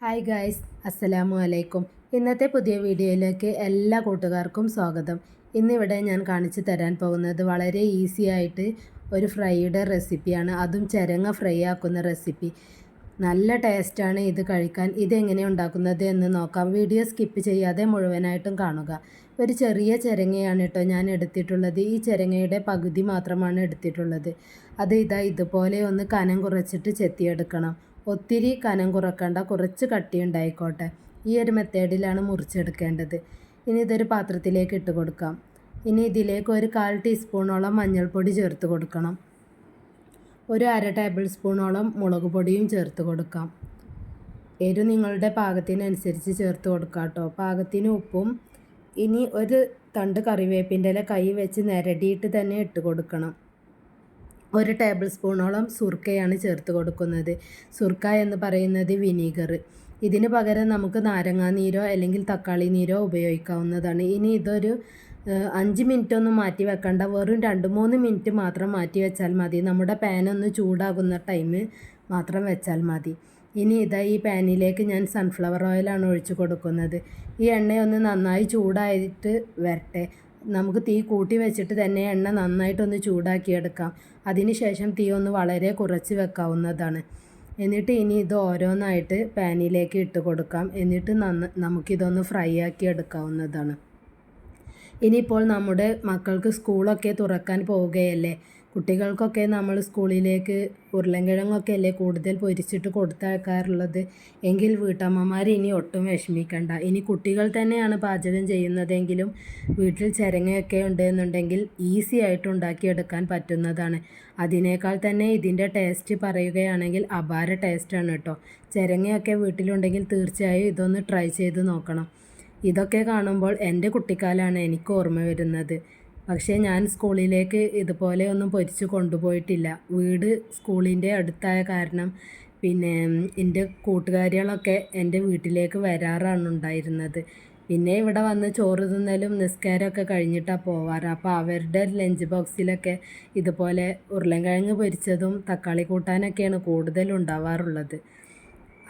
Hi guys അസ്സലാമു അലൈക്കും ഇന്നത്തെ പുതിയ വീഡിയോയിലേക്ക് എല്ലാ കൂട്ടുകാർക്കും സ്വാഗതം. ഇന്നിവിടെ ഞാൻ കാണിച്ചു തരാൻ പോകുന്നത് വളരെ ഈസി ആയിട്ട് ഒരു ഫ്രൈയുടെ റെസിപ്പിയാണ്. അതും ചരങ്ങ ഫ്രൈ ആക്കുന്ന റെസിപ്പി. നല്ല ടേസ്റ്റാണ് ഇത് കഴിക്കാൻ. ഇതെങ്ങനെ ഉണ്ടാക്കുന്നത് എന്ന് നോക്കാം. വീഡിയോ സ്കിപ്പ് ചെയ്യാതെ മുഴുവനായിട്ടും കാണുക. ഒരു ചെറിയ ചരങ്ങയാണ് കേട്ടോ ഞാൻ എടുത്തിട്ടുള്ളത്. ഈ ചരങ്ങയുടെ പകുതി മാത്രമാണ് എടുത്തിട്ടുള്ളത്. അത് ഇതാ ഇതുപോലെ ഒന്ന് കനം കുറച്ചിട്ട് ചെത്തിയെടുക്കണം. ഒത്തിരി കനം കുറക്കേണ്ട കുറച്ച് കട്ടി ഉണ്ടായിക്കോട്ടെ ഈ ഒരു മെത്തേഡിലാണ് മുറിച്ചെടുക്കേണ്ടത്. ഇനി ഇതൊരു പാത്രത്തിലേക്ക് ഇട്ട് കൊടുക്കാം. ഇനി ഇതിലേക്ക് ഒരു കാൽ ടീസ്പൂണോളം മഞ്ഞൾപ്പൊടി ചേർത്ത് കൊടുക്കണം. ഒരു അര ടേബിൾ സ്പൂണോളം മുളക് പൊടിയും ചേർത്ത് കൊടുക്കാം. എരു നിങ്ങളുടെ പാകത്തിനനുസരിച്ച് ചേർത്ത് കൊടുക്കാം കേട്ടോ. പാകത്തിന് ഉപ്പും ഇനി ഒരു തണ്ട് കറിവേപ്പിന്റെ ഇല കൈ വെച്ച് നിരടിയിട്ട് തന്നെ ഇട്ട് കൊടുക്കണം. ഒരു ടേബിൾ സ്പൂണോളം സുർക്കയാണ് ചേർത്ത് കൊടുക്കുന്നത്. സുർക്ക എന്ന് പറയുന്നത് വിനീഗർ ഇതിന് പകരം നമുക്ക് നാരങ്ങാ നീരോ അല്ലെങ്കിൽ തക്കാളി നീരോ ഉപയോഗിക്കാവുന്നതാണ്. ഇനി ഇതൊരു അഞ്ച് മിനിറ്റ് ഒന്നും മാറ്റി വെക്കണ്ട. വെറും രണ്ട് മൂന്ന് മിനിറ്റ് മാത്രം മാറ്റി വെച്ചാൽ മതി. നമ്മുടെ പാൻ ഒന്ന് ചൂടാകുന്ന ടൈം മാത്രം വെച്ചാൽ മതി. ഇനി ഇതാ ഈ പാനിലേക്ക് ഞാൻ സൺഫ്ലവർ ഓയിലാണ് ഒഴിച്ചു കൊടുക്കുന്നത്. ഈ എണ്ണയൊന്ന് നന്നായി ചൂടായിട്ട് വരട്ടെ. നമുക്ക് തീ കൂട്ടി വെച്ചിട്ട് തന്നെ എണ്ണ നന്നായിട്ടൊന്ന് ചൂടാക്കിയെടുക്കാം. അതിനുശേഷം തീ ഒന്ന് വളരെ കുറച്ച് വെക്കാവുന്നതാണ്. എന്നിട്ട് ഇനി ഇത് ഓരോന്നായിട്ട് പാനിലേക്ക് ഇട്ട് കൊടുക്കാം. എന്നിട്ട് നന്ന നമുക്കിതൊന്ന് ഫ്രൈ ആക്കി എടുക്കാവുന്നതാണ്. ഇനിയിപ്പോൾ നമ്മുടെ മക്കൾക്ക് സ്കൂളൊക്കെ തുറക്കാൻ പോവുകയല്ലേ? കുട്ടികൾക്കൊക്കെ നമ്മൾ സ്കൂളിലേക്ക് ഉരുളൻകിഴങ്ങൊക്കെ അല്ലേ കൂടുതൽ പൊരിച്ചിട്ട് കൊടുത്തയക്കാറുള്ളത് എങ്കിൽ വീട്ടമ്മമാർ ഇനി ഒട്ടും വിഷമിക്കണ്ട. ഇനി കുട്ടികൾ തന്നെയാണ് പാചകം ചെയ്യുന്നതെങ്കിലും വീട്ടിൽ ചിരങ്ങയൊക്കെ ഉണ്ടെന്നുണ്ടെങ്കിൽ ഈസി ആയിട്ട് ഉണ്ടാക്കിയെടുക്കാൻ പറ്റുന്നതാണ്. അതിനേക്കാൾ തന്നെ ഇതിന്റെ ടേസ്റ്റ് പറയുകയാണെങ്കിൽ അപാര ടേസ്റ്റാണ് കേട്ടോ. ചിരങ്ങയൊക്കെ വീട്ടിലുണ്ടെങ്കിൽ തീർച്ചയായും ഇതൊന്ന് ട്രൈ ചെയ്ത് നോക്കണം. ഇതൊക്കെ കാണുമ്പോൾ എന്റെ കുട്ടിക്കാലാണ് എനിക്ക് ഓർമ്മ വരുന്നത്. പക്ഷേ ഞാൻ സ്കൂളിലേക്ക് ഇതുപോലെ ഒന്നും പൊരിച്ച് കൊണ്ടുപോയിട്ടില്ല. വീട് സ്കൂളിന്റെ അടുത്തായ കാരണം പിന്നെ എന്റെ കൂട്ടുകാരികളൊക്കെ എന്റെ വീട്ടിലേക്ക് വരാറാണ് ഉണ്ടായിരുന്നത്. പിന്നെ ഇവിടെ വന്ന് ചോറ് തിന്നലും നിസ്കാരമൊക്കെ കഴിഞ്ഞിട്ടാണ് പോവാറ്. അപ്പോൾ അവരുടെ ലഞ്ച് ബോക്സിലൊക്കെ ഇതുപോലെ ഉരുളൻകിഴങ്ങ് പൊരിച്ചതും തക്കാളി കൂട്ടാനൊക്കെയാണ് കൂടുതലും ഉണ്ടാവാറുള്ളത്.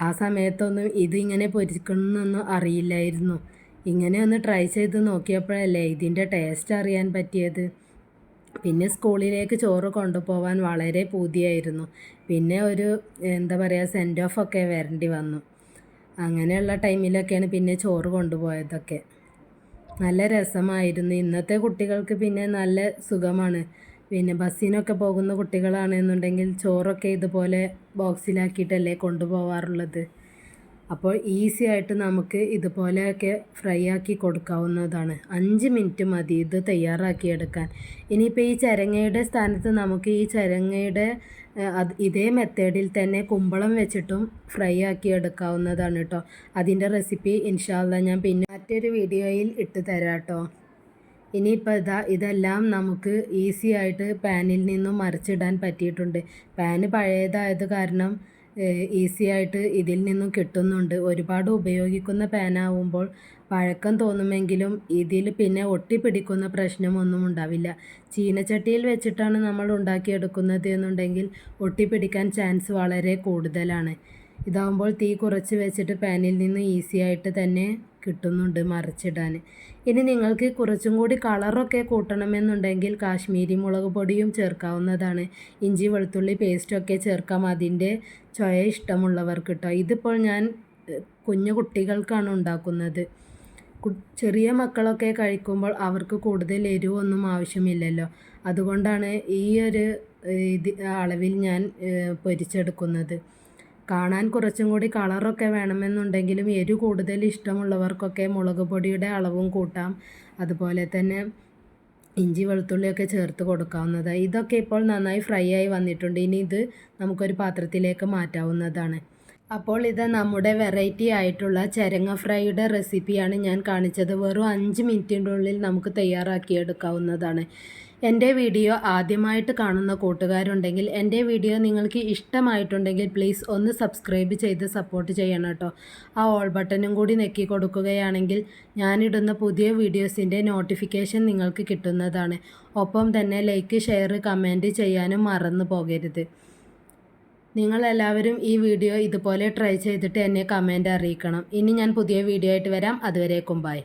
ആ സമയത്തൊന്നും ഇതിങ്ങനെ പൊരിക്കണമെന്നൊന്നും അറിയില്ലായിരുന്നു. ഇങ്ങനെ ഒന്ന് ട്രൈ ചെയ്ത് നോക്കിയപ്പോഴല്ലേ ഇതിന്റെ ടേസ്റ്റ് അറിയാൻ പറ്റിയത്? പിന്നെ സ്കൂളിലേക്ക് ചോറ് കൊണ്ടുപോകാൻ വളരെ പൂതിയായിരുന്നു. പിന്നെ ഒരു എന്താ പറയുക സെൻഡ് ഓഫ് ഒക്കെ വരേണ്ടി വന്നു. അങ്ങനെയുള്ള ടൈമിലൊക്കെയാണ് പിന്നെ ചോറ് കൊണ്ടുപോയതൊക്കെ. നല്ല രസമായിരുന്നു. ഇന്നത്തെ കുട്ടികൾക്ക് പിന്നെ നല്ല സുഖമാണ്. പിന്നെ ബസ്സിനൊക്കെ പോകുന്ന കുട്ടികളാണെന്നുണ്ടെങ്കിൽ ചോറൊക്കെ ഇതുപോലെ ബോക്സിലാക്കിയിട്ടല്ലേ കൊണ്ടുപോകാറുള്ളത് അപ്പോൾ ഈസി ആയിട്ട് നമുക്ക് ഇതുപോലെയൊക്കെ ഫ്രൈ ആക്കി കൊടുക്കാവുന്നതാണ്. അഞ്ച് മിനിറ്റ് മതി ഇത് തയ്യാറാക്കി തയ്യാറാക്കിയെടുക്കാൻ. ഇനിയിപ്പോൾ ഈ ചരങ്ങയുടെ സ്ഥാനത്ത് നമുക്ക് ഈ ചരങ്ങയുടെ അത് ഇതേ മെത്തേഡിൽ തന്നെ കുമ്പളം വെച്ചിട്ടും ഫ്രൈ ആക്കി എടുക്കാവുന്നതാണ് കേട്ടോ അതിന്റെ റെസിപ്പി ഇൻഷാല്ല ഞാൻ പിന്നെ മറ്റൊരു വീഡിയോയിൽ ഇട്ട് തരാം കേട്ടോ ഇനിയിപ്പോൾ ഇതാ ഇതെല്ലാം നമുക്ക് ഈസി ആയിട്ട് പാനിൽ നിന്നും മറിച്ചിടാൻ പറ്റിയിട്ടുണ്ട്. പാന് പഴയതായത് കാരണം ഈസി ആയിട്ട് ഇതിൽ നിന്നും കിട്ടുന്നുണ്ട്. ഒരുപാട് ഉപയോഗിക്കുന്ന പാനാവുമ്പോൾ പഴക്കം തോന്നുമെങ്കിലും ഇതിൽ പിന്നെ ഒട്ടിപ്പിടിക്കുന്ന പ്രശ്നമൊന്നും ഉണ്ടാവില്ല. ചീനച്ചട്ടിയിൽ വെച്ചിട്ടാണ് നമ്മൾ ഉണ്ടാക്കിയെടുക്കുന്നത് എന്നുണ്ടെങ്കിൽ ഒട്ടിപ്പിടിക്കാൻ ചാൻസ് വളരെ കൂടുതലാണ്. ഇതാവുമ്പോൾ തീ കുറച്ച് വെച്ചിട്ട് പാനിൽ നിന്ന് ഈസി ആയിട്ട് തന്നെ കിട്ടുന്നുണ്ട് മറിച്ചിടാൻ. ഇനി നിങ്ങൾക്ക് കുറച്ചും കൂടി കളറൊക്കെ കൂട്ടണമെന്നുണ്ടെങ്കിൽ കാശ്മീരി മുളക് പൊടിയും ചേർക്കാവുന്നതാണ്. ഇഞ്ചി വെളുത്തുള്ളി പേസ്റ്റൊക്കെ ചേർക്കാം. അതിന്റെ ചൊയ ഇഷ്ടമുള്ളവർക്ക് കേട്ടോ. ഇതിപ്പോൾ ഞാൻ കുഞ്ഞു കുട്ടികൾക്കാണ് ഉണ്ടാക്കുന്നത്. ചെറിയ മക്കളൊക്കെ കഴിക്കുമ്പോൾ അവർക്ക് കൂടുതൽ എരിവൊന്നും ആവശ്യമില്ലല്ലോ. അതുകൊണ്ടാണ് ഈ ഒരു ഇത് അളവിൽ ഞാൻ പൊരിച്ചെടുക്കുന്നത്. കാണാൻ കുറച്ചും കൂടി കളറൊക്കെ വേണമെന്നുണ്ടെങ്കിലും എരു കൂടുതൽ ഇഷ്ടമുള്ളവർക്കൊക്കെ മുളക് പൊടിയുടെ അളവും കൂട്ടാം. അതുപോലെ തന്നെ ഇഞ്ചി വെളുത്തുള്ളിയൊക്കെ ചേർത്ത് കൊടുക്കാവുന്നതാണ്. ഇതൊക്കെ ഇപ്പോൾ നന്നായി ഫ്രൈ ആയി വന്നിട്ടുണ്ട്. ഇനി ഇത് നമുക്കൊരു പാത്രത്തിലേക്ക് മാറ്റാവുന്നതാണ്. അപ്പോൾ ഇത് നമ്മുടെ വെറൈറ്റി ആയിട്ടുള്ള ചരങ്ങ ഫ്രൈയുടെ റെസിപ്പിയാണ് ഞാൻ കാണിച്ചത്. വെറും അഞ്ച് മിനിറ്റിന്റെ ഉള്ളിൽ നമുക്ക് തയ്യാറാക്കിയെടുക്കാവുന്നതാണ്. എന്റെ വീഡിയോ ആദ്യമായിട്ട് കാണുന്ന കൂട്ടുകാരുണ്ടെങ്കിൽ എന്റെ വീഡിയോ നിങ്ങൾക്ക് ഇഷ്ടമായിട്ടുണ്ടെങ്കിൽ പ്ലീസ് ഒന്ന് സബ്സ്ക്രൈബ് ചെയ്ത് സപ്പോർട്ട് ചെയ്യണം കേട്ടോ. ആ ഓൾ ബട്ടനും കൂടി നെക്കി കൊടുക്കുകയാണെങ്കിൽ ഞാനിടുന്ന പുതിയ വീഡിയോസിന്റെ നോട്ടിഫിക്കേഷൻ നിങ്ങൾക്ക് കിട്ടുന്നതാണ്. ഒപ്പം തന്നെ ലൈക്ക് ഷെയർ കമന്റ് ചെയ്യാനും മറന്നു പോകരുത്. നിങ്ങളെല്ലാവരും ഈ വീഡിയോ ഇതുപോലെ ട്രൈ ചെയ്തിട്ട് എന്നെ കമന്റ് അറിയിക്കണം. ഇനി ഞാൻ പുതിയ വീഡിയോ ആയിട്ട് വരാം. അതുവരേക്കും ബൈ